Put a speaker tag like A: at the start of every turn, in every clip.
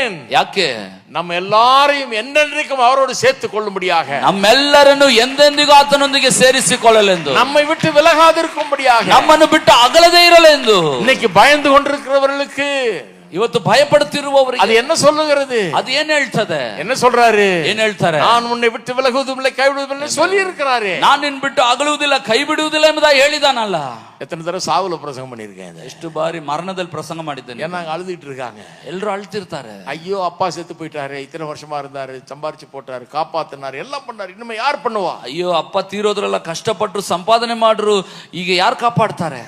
A: ஏன்
B: ಯಾಕೆ
A: நம்ம எல்லாரையும் என்னென்றைக்கும் அவரோடு சேர்த்துக் கொள்ளும்படியாக
B: ನಮ್ಮೆಲ್ಲರನ್ನು ಎಂದೆಂದಿಗೂ ಆತನೊಂದಿಗೆ ಸೇರಿಸಿಕೊಳ್ಳಲೆಂದು
A: நம்மை விட்டு விலகாதிருக்கும்படியாக
B: ನಮ್ಮನ್ನು ಬಿಟ್ಟು ಅಗಲದೇ ಇರಲೆಂದು
A: இன்னைக்கு பயந்து கொண்டிருக்கிறவர்களுக்கு
B: ಇವತ್ತು ಭಯಪಡುತ್ತಿರುವವರಿಗೆ
A: அது என்ன சொல்லுகிறது
B: ಅದು ಏನ್ ಹೇಳ್ತದೆ
A: என்ன சொல்றாரு
B: ಏನ್ ಹೇಳ್ತಾರೆ
A: நான் உன்னை விட்டு விலகுவதும் இல்லை கைவிடுவதும் இல்லை சொல்லி இருக்கிறாரு
B: ನಾನ್ ನಿನ್ ಬಿಟ್ಟು ಅಗಲುವುದಿಲ್ಲ ಕೈ ಬಿಡುವುದಿಲ್ಲ ಎಂಬುದಾಗಿ ಹೇಳಿದಾನಲ್ಲ
A: எத்தனை தடவை சாவுல பிரசங்கம் பண்ணியிருக்கேன் இதை.
B: ಎಷ್ಟು ಬಾರಿ ಮರಣದಲ್ಲಿ ಪ್ರಸಂಗ ಮಾಡಿದ್ದೇನೆ
A: ஏன்னா அங்க அழுதுட்டு இருக்காங்க
B: ಎಲ್ಲರೂ ಅಳ್ತಿರ್ತಾರೆ
A: ஐயோ அப்பா செத்து போயிட்டாரு இத்தனை வருஷமா இருந்தாரு சம்பாரிச்சு போட்டாரு காப்பாத்தினாரு எல்லாம் பண்ணாரு இனிமே யார் பண்ணுவா
B: ಅಯ್ಯೋ ಅಪ್ಪ ತೀರೋದ್ರೆಲ್ಲ ಕಷ್ಟಪಟ್ರು ಸಂಪಾದನೆ ಮಾಡ್ರು ಈಗ ಯಾರು ಕಾಪಾಡ್ತಾರೆ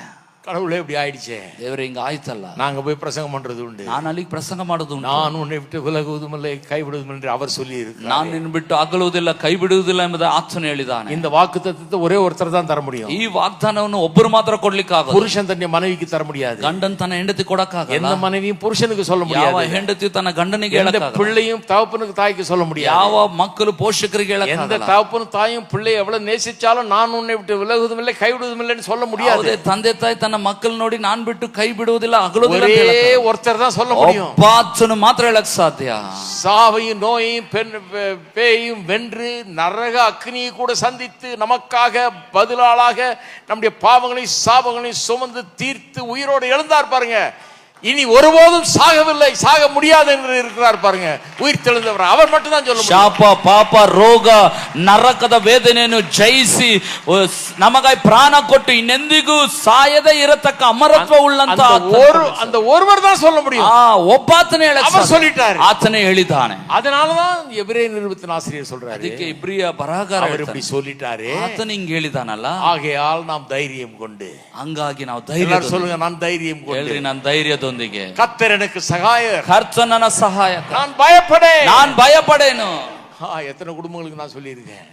A: கடவுளே இப்படி ஆயிடுச்சே
B: ದೇವ್ರೆ ಹಿಂಗ ಆಯ್ತಲ್ಲ
A: நாங்க போய் பிரசங்கம் பண்றது உண்டு
B: ನಾನು ಅಲ್ಲಿಗೆ ಪ್ರಸಂಗ ಮಾಡೋದು ಉಂಟು.
A: நான் உன்னை விட்டு விலகுவதும் இல்லை கைவிடுவதும் என்று அவர் சொல்லி இருக்கிறார்
B: ನಾನು ನಿನ್ ಬಿಟ್ಟು ಅಗಲುವುದಿಲ್ಲ ಕೈ ಬಿಡುವುದಿಲ್ಲ ಎಂಬುದ ಆತನು ಹೇಳಿದಾನೆ
A: இந்த வாக்கு தத்துவத்தை ஒரೇ ஒருத்தர் தான் தர முடியும்
B: ಈ ವಾಗ್ದಾನವನ್ನು ಒಬ್ಬರು ಮಾತ್ರ ಕೊಡ್ಲಿಕ್ಕಾಗಲ್ಲ
A: புருஷன் தன்னை மனைவிக்கு தர முடியாது
B: ಗಂಡನ್ ತನ್ನ ಹೆಂಡತಿ ಕೊಡಕ್ಕಾಗಲ್ಲ
A: எந்த மனைவியும் புருஷனுக்கு சொல்ல
B: ಯಾವ
A: முடியாது
B: ಹೆಂಡತಿ ತನ್ನ ಗಂಡನಿಗೆ
A: எந்த
B: ಹೇಳಕ್ಕಾಗಲ್ಲ
A: பிள்ளையும் தகப்பனுக்கு தாய்க்கு சொல்ல முடியாது
B: ಯಾವ ಮಕ್ಕಳು ಪೋಷಕರಿಗೆ
A: எந்த
B: ಹೇಳಕ್ಕಾಗಲ್ಲ
A: தகப்பனும் தாயும் பிள்ளை எவ்வளவு நேசிச்சாலும் நான் உன்னை விட்டு விலகுவதும் இல்லை கைவிடுவதும் இல்லைன்னு சொல்ல முடியாது
B: ಯಾವುದೇ ತಂದೆ ತಾಯಿ ತನ್ನ ಮಕ್ಕಳು ನೋಡಿ ನಾನ್ ಬಿಟ್ಟು ಕೈ ಬಿಡುವುದಿಲ್ಲ ಅಗಲುವುದಿಲ್ಲ ಅಂತ
A: ஒரே
B: ಹೇಳಕ್ಕಾಗಲ್ಲ.
A: ஒருத்தர் தான் சொல்ல முடியும்
B: ಒಬ್ಬ ಆತನು ಮಾತ್ರ ಹೇಳಕ್ ಸಾಧ್ಯ
A: சாவையும் நோயையும் பெண் பே- பேயும் வென்று நரக அக்னியை கூட சந்தித்து நமக்காக பதிலாளாக நம்முடைய பாவங்களையும் சாபங்களையும் சுமந்து தீர்த்து உயிரோடு எழுந்தார் பாருங்க இனி ஒருபோதும் சாகவில்லை சாக முடியாது என்று இருக்கிறார் பாருங்க உயிர் தெழுந்தவர் அவர் மட்டும் தான் சொல்ல முடியும்
B: ಶಾಪ ಪಾಪ ರೋಗ ನರಕದ ವೇದನೆಯನ್ನು ಜಯಿಸಿ ಓ, ಸ್- ನಮಗಾಗಿ ಪ್ರಾಣ ಕೊಟ್ಟು ಇನ್ನೆಂದಿಗೂ ಸಾಯದೇ ಇರತಕ್ಕ ಅಮರತ್ವ ಉಳ್ಳಂತ
A: அந்த
B: ಆತನು.
A: ஒரு அந்த ஒருவர் தான் சொல்ல முடியும்
B: ಆ ಒಬ್ಬಾತನೇ ಹೇಳಕ್
A: அவர்
B: ಸಾಧ್ಯ.
A: சொல்லிட்டாரு
B: ಆತನೇ ಹೇಳಿದ್ದಾನೆ
A: அதனாலதான் எபிரே நிருபத்தின் ஆசிரியர் சொல்றாரு
B: ಅದಕ್ಕೆ ಇಬ್ರಿಯ ಬರಹಗಾರ
A: அவர்
B: ಹೇಳ್ತಾನೆ.
A: இப்படி சொல்லிட்டாரு
B: ಆತನ ಹಿಂಗ್ ಹೇಳಿದಾನಲ್ಲ
A: ஆகையால் நாம் தைரியம் கொண்டு
B: ಹಂಗಾಗಿ ನಾವು ಧೈರ್ಯ
A: எல்லாரும் சொல்லுங்க நான் தைரியம் கொண்டு
B: ಹೇಳ್ರಿ ನಾನು ಧೈರ್ಯದೊಂದಿಗೆ
A: கத்தர் எனக்கு சகாயர்
B: ಕರ್ತನನ ಸಹಾಯಕ
A: நான் பயப்படேன்
B: ನಾನ್ ಭಯ ಪಡೇನು
A: ஆ, எத்தனை குடும்பங்களுக்கு நான் சொல்லியிருக்கேன்